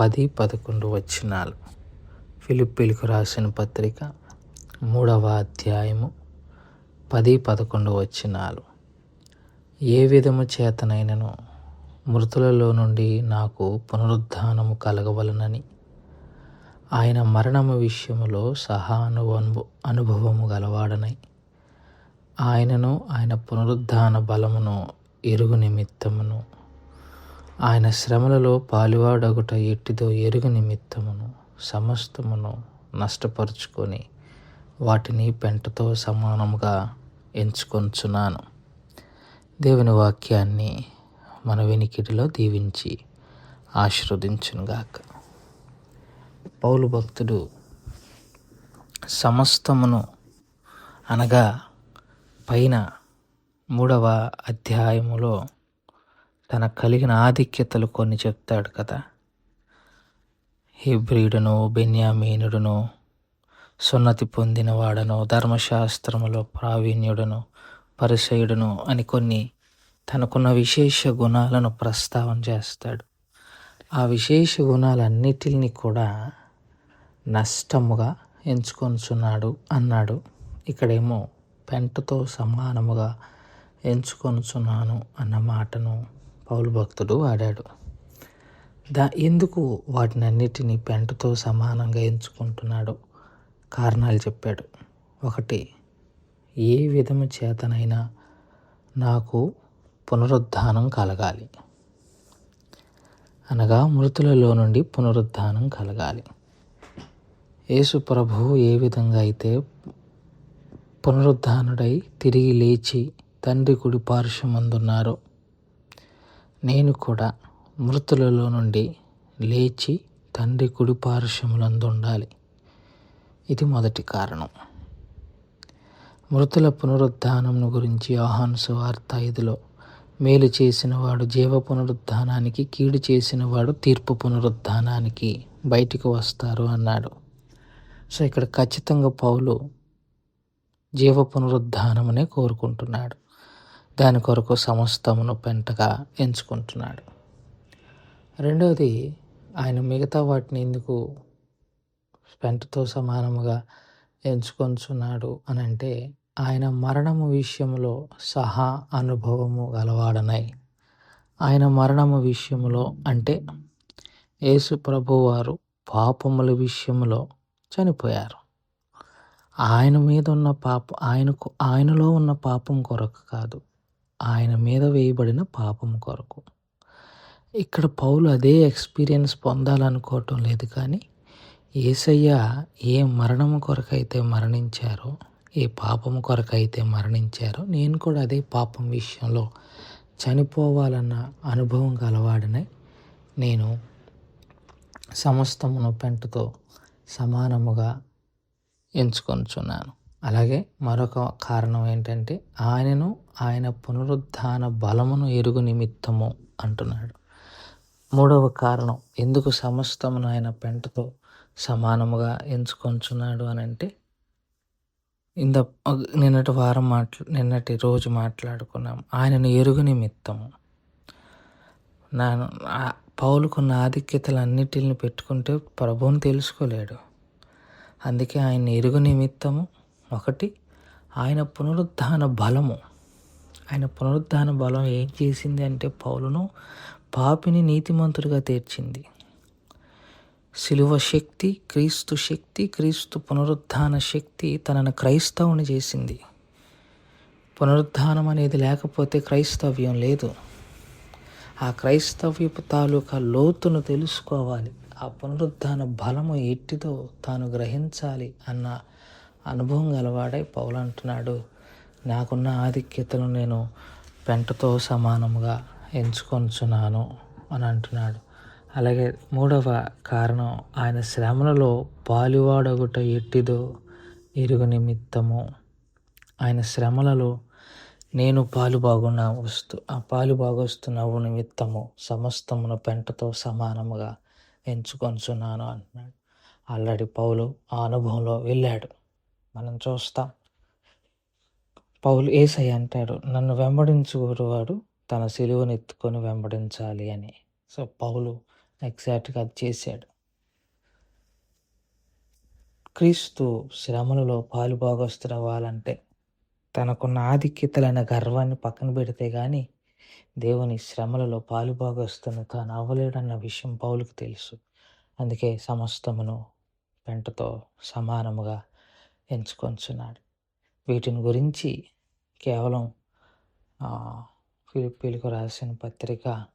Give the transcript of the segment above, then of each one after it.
పది పదకొండు వచనాలు. ఫిలిప్పీలకు రాసిన పత్రిక మూడవ అధ్యాయము పది పదకొండు వచనాలు. ఏ విధము చేతనైనను మృతులలో నుండి నాకు పునరుద్ధానము కలగవలనని. ఆయన మరణము విషయములో సహానుభవ అనుభవము గలవాడనై. ఆయనను ఆయన పునరుద్ధాన బలమును ఎరుగు నిమిత్తమును ఆయన శ్రమలలో పాలువాడగుట ఎట్టిదో ఎరుగు నిమిత్తమును సమస్తమును నష్టపరుచుకొని వాటిని పెంటతో సమానముగా ఎంచుకొంచున్నాను. దేవుని వాక్యాన్ని మన వెనికిడిలో దీవించి ఆశీర్వదించునుగాక. పౌలు భక్తుడు సమస్తమును అనగా పైన మూడవ అధ్యాయములో తనకు కలిగిన ఆధిక్యతలు కొన్ని చెప్తాడు కదా. హిబ్రిడును బెన్యామీనుడును సున్నతి పొందినవాడను ధర్మశాస్త్రములో ప్రావీణ్యుడును పరిసయుడును అని కొన్ని తనకున్న విశేష గుణాలను ప్రస్తావన చేస్తాడు. ఆ విశేష గుణాలన్నిటిని కూడా నష్టముగా ఎంచుకొనుచున్నాడు అన్నాడు. ఇక్కడేమో పెంటతో సమానముగా ఎంచుకొనుచున్నాను అన్న మాటను పౌలు భక్తుడు వాడాడు. దా ఎందుకు వాటిని అన్నిటినీ పెంటతో సమానంగా ఎంచుకుంటున్నాడో? కారణాలు చెప్పాడు. ఒకటి ఏ విధము చేతనైనా నాకు పునరుద్ధానం కలగాలి. అనగా మృతులలో నుండి పునరుద్ధానం కలగాలి. యేసు ప్రభువు ఏ విధంగా అయితే పునరుద్ధానుడై తిరిగి లేచి తండ్రి కుడి పార్శ్వమందున్నారో నేను కూడా మృతులలో నుండి లేచి తండ్రి కుడి పార్శ్వములందు ఉండాలి ఇది మొదటి కారణం. మృతుల పునరుద్ధానం గురించి ఆహాన్ సువార్త ఐదులో మేలు చేసిన వాడు జీవ పునరుద్ధానానికి కీడు చేసిన వాడు తీర్పు పునరుద్ధానానికి బయటికి వస్తారు అన్నాడు. సో ఇక్కడ ఖచ్చితంగా పౌలు జీవ పునరుద్ధానమనే కోరుకుంటున్నాడు. దాని కొరకు సమస్తమును పెంటగా ఎంచుకుంటున్నాడు. రెండవది ఆయన మిగతా వాటిని ఎందుకు పెంటతో సమానముగా ఎంచుకొంచున్నాడు అని అంటే ఆయన మరణము విషయంలో సహా అనుభవము గలవాడనై. ఆయన మరణము విషయంలో అంటే యేసు ప్రభువారు పాపముల విషయంలో చనిపోయారు. ఆయన మీద ఉన్న పాప ఆయనకు ఆయనలో ఉన్న పాపం కొరకు కాదు. ఆయన మీద వేయబడిన పాపం కొరకు. ఇక్కడ పౌలు అదే ఎక్స్పీరియన్స్ పొందాలనుకోవటం లేదు కానీ ఏసయ్య ఏ మరణము కొరకైతే మరణించారో ఏ పాపం కొరకైతే మరణించారో నేను కూడా అదే పాపం విషయంలో చనిపోవాలన్న అనుభవం గలవాడనే నేను సమస్తమును పెంటతో సమానముగా ఎంచుకొనుచున్నాను. అలాగే మరొక కారణం ఏంటంటే ఆయనను ఆయన పునరుద్ధాన బలమును ఎరుగు నిమిత్తము అంటున్నాడు. మూడవ కారణం ఎందుకు సమస్తమును ఆయన పెంటతో సమానముగా ఎంచుకొంచున్నాడు అని అంటే ఇంద నిన్నటి వారం మాట్లా నిన్నటి రోజు మాట్లాడుకున్నాం ఆయనను ఎరుగు నిమిత్తము. నేను పౌలుకున్న ఆధిక్యతలన్నిటిని పెట్టుకుంటే ప్రభువుని తెలుసుకోలేడు. అందుకే ఆయన ఎరుగు నిమిత్తము ఒకటి ఆయన పునరుద్ధాన బలము. ఆయన పునరుద్ధాన బలం ఏం చేసింది అంటే పౌలును పాపిని నీతిమంతుడిగా తీర్చింది. శిలువ శక్తి క్రీస్తు శక్తి క్రీస్తు పునరుద్ధాన శక్తి తనను క్రైస్తవుని చేసింది. పునరుద్ధానం అనేది లేకపోతే క్రైస్తవ్యం లేదు. ఆ క్రైస్తవ్యపు తాలూకా లోతును తెలుసుకోవాలి. ఆ పునరుద్ధాన బలము ఎట్టిదో తాను గ్రహించాలి అన్న అనుభవం గలవాడై పౌలు అంటున్నాడు నాకున్న ఆధిక్యతను నేను పెంటతో సమానముగా ఎంచుకొంచున్నాను అని అంటున్నాడు. అలాగే మూడవ కారణం ఆయన శ్రమలలో పాలువాడగుట ఎట్టిదో ఇరుగు నిమిత్తము. ఆయన శ్రమలలో నేను పాలు బాగున్నా వస్తు ఆ పాలు బాగొస్తున్నావు నిమిత్తము సమస్తమును పెంటతో సమానముగా ఎంచుకొంచున్నాను అంటున్నాడు. ఆల్రెడీ పౌలు ఆ అనుభవంలో వెళ్ళాడు. మనం చూస్తాం. పౌలు ఏసై అంటాడు నన్ను వెంబడించుకునేవాడు తన సిలువను ఎత్తుకొని వెంబడించాలి అని. సో పౌలు ఎగ్జాక్ట్గా అది చేశాడు. క్రీస్తు శ్రమలలో పాలు భాగస్తులవ్వాలంటే తనకున్న ఆధిక్యతలైన గర్వాన్ని పక్కన పెడితే కానీ దేవుని శ్రమలలో పాలు భాగస్తున్న తాను అవ్వలేడన్న విషయం పౌలుకు తెలుసు. అందుకే సమస్తమును పెంటతో సమానముగా ఎంచుకొంచున్నాడు. వీటిని గురించి కేవలం ఫిలిప్పీలకు రాసిన పత్రిక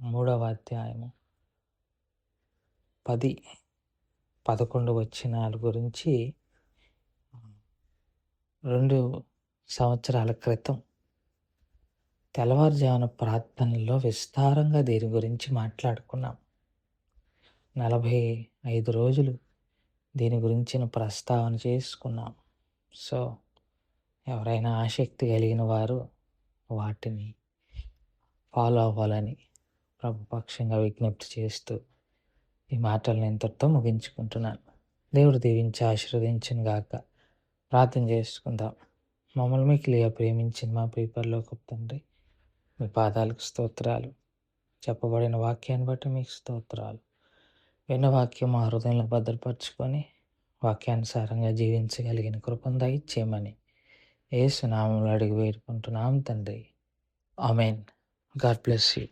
మూడవ అధ్యాయము పది పదకొండు వచ్చినాల గురించి రెండు సంవత్సరాల క్రితం తెల్లవారుజామున ప్రార్థనలో విస్తారంగా దీని గురించి మాట్లాడుకున్నాం. నలభై ఐదు రోజులు దీని గురించిన ప్రస్తావన చేసుకున్నాం. సో ఎవరైనా ఆసక్తి కలిగిన వారు వాటిని ఫాలో అవ్వాలని ప్రభుపక్షంగా విజ్ఞప్తి చేస్తూ ఈ మాటలను ఇంతటితో ముగించుకుంటున్నాను. దేవుడు దీవించి ఆశీర్వదించిన గాక ప్రార్థన చేసుకుందాం. మమ్మల్ని మీకు లేదా ప్రేమించిన మా ప్రీపర్లో తండ్రి మీ పాదాలకు స్తోత్రాలు. చెప్పబడిన వాక్యాన్ని బట్టి మీకు స్తోత్రాలు. విన్న వాక్యం మా హృదయంలో భద్రపరుచుకొని వాక్యానుసారంగా జీవించగలిగిన కృపను దయచేయమని ఏసునామంలో అడిగి వేడుకుంటున్నాం తండ్రి. ఆమెన్. God bless you.